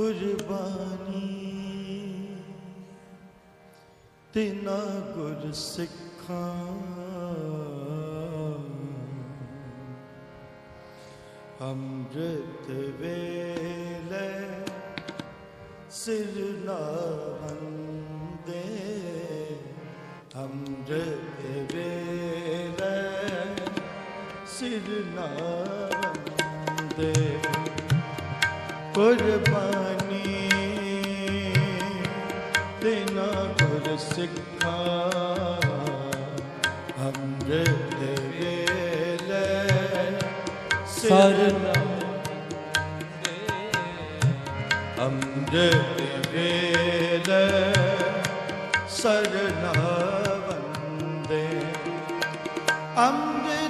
ਕੁਰਬਾਨੀ ਤਿਨਾ ਗੁਰ ਸਿੱਖਾਂ। ਅੰਮ੍ਰਿਤ ਵੇਲੇ ਸਿਰ ਲਾਵੰਦੇ ਅੰਮ੍ਰਿਤ ਵੇਲੇ ਸਿਰ ਲਾਵੰਦੇ ਕੁਰਬਾਨੀ ਦੇਨਾ ਗੁਰ ਸਿੱਖਾਂ ਅੰਮ੍ਰਿਤ ਵੇਲੇ ਸਰਨ ਅੰਮ੍ਰਿਤ ਵੇਲੇ ਸਰਨਾ ਵੰਦੇ ਅੰਮ੍ਰਿਤ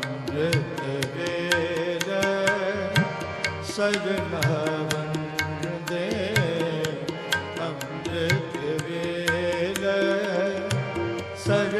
ਅੰਮ੍ਰਿਤ ਵੇਲੇ ਸਜਣਾ ਵੰਦੇ ਅੰਮ੍ਰਿਤ ਵੇਲੇ ਸਜਣਾ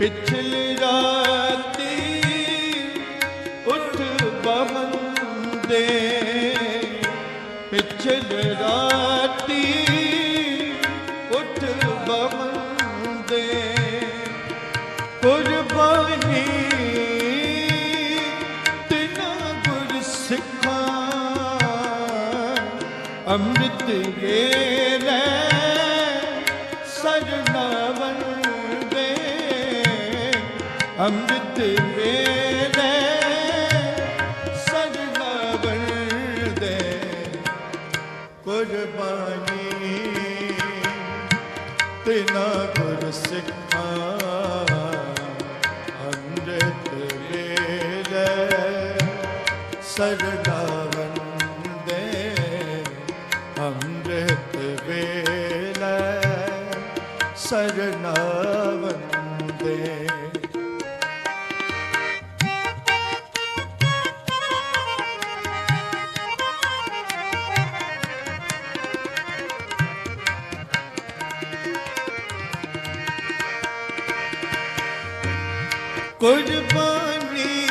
ਪਿਛਲੀ ਰਾਤੀ ਉੱਠ ਬਹੰਦੇ ਪਿਛਲੀ ਰਾਤੀ ਉੱਠ ਬਹੰਦੇ ਕੁਰਬਾਨੀ ਤਿਨਾ ਗੁਰ ਸਿੱਖਾਂ ਅੰਮ੍ਰਿਤ ਵੇਲੇ ਅੰਮ੍ਰਿਤ ਵੇਲੇ ਸਜਣਾ ਵਰਦੇ ਕੁਰਬਾਨੀ ਤਿਨਾ ਗੁਰ ਸਿੱਖਾਂ ਅੰਮ੍ਰਿਤ ਵੇਲੇ ਸਜਣਾ ਵੰਦੇ ਅੰਮ੍ਰਿਤ ਵੇਲੇ ਸਜਣਾ ਕੁਰਬਾਨੀ,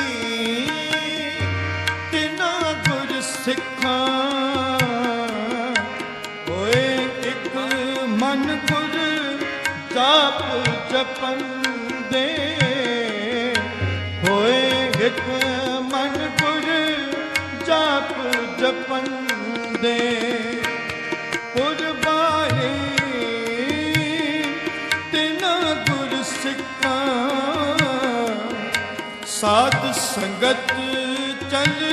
ਤਿਨਾ ਕੁਝ ਸਿੱਖਾਂ। ਹੋਏ ਇੱਕ ਮਨ ਗੁਰ ਜਾਪ ਜਪਨ ਦੇ। ਹੋਏ ਇੱਕ ਮਨ ਗੁਰ ਜਾਪ ਜਪਨ ਦੇ। ਸਾਧ ਸੰਗਤ ਚਲ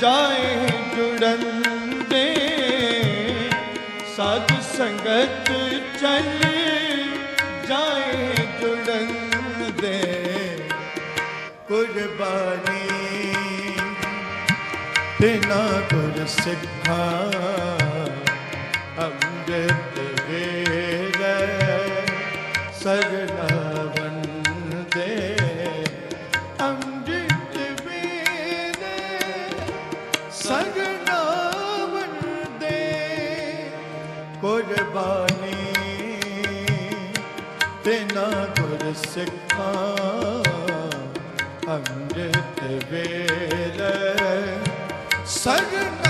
ਜਾਏ ਜੁੜਨ ਦੇ। ਸਾਧ ਸੰਗਤ ਚਲ ਜਾਏ ਜੁੜਨ ਦੇ। ਕੁਰਬਾਨੀ ਬਿਨਾ ਗੁਰ ਸਿੱਖਾ ਅੰਮ੍ਰਿਤ ਵੇਲੇ। ਸਜਣਾ ਵੰਦੇ ਕੁਰਬਾਨੀ ਤੇਨਾ ਗੁਰ ਸਿੱਖਾਂ ਅੰਮ੍ਰਿਤ ਵੇਲੇ ਸਰਨਾ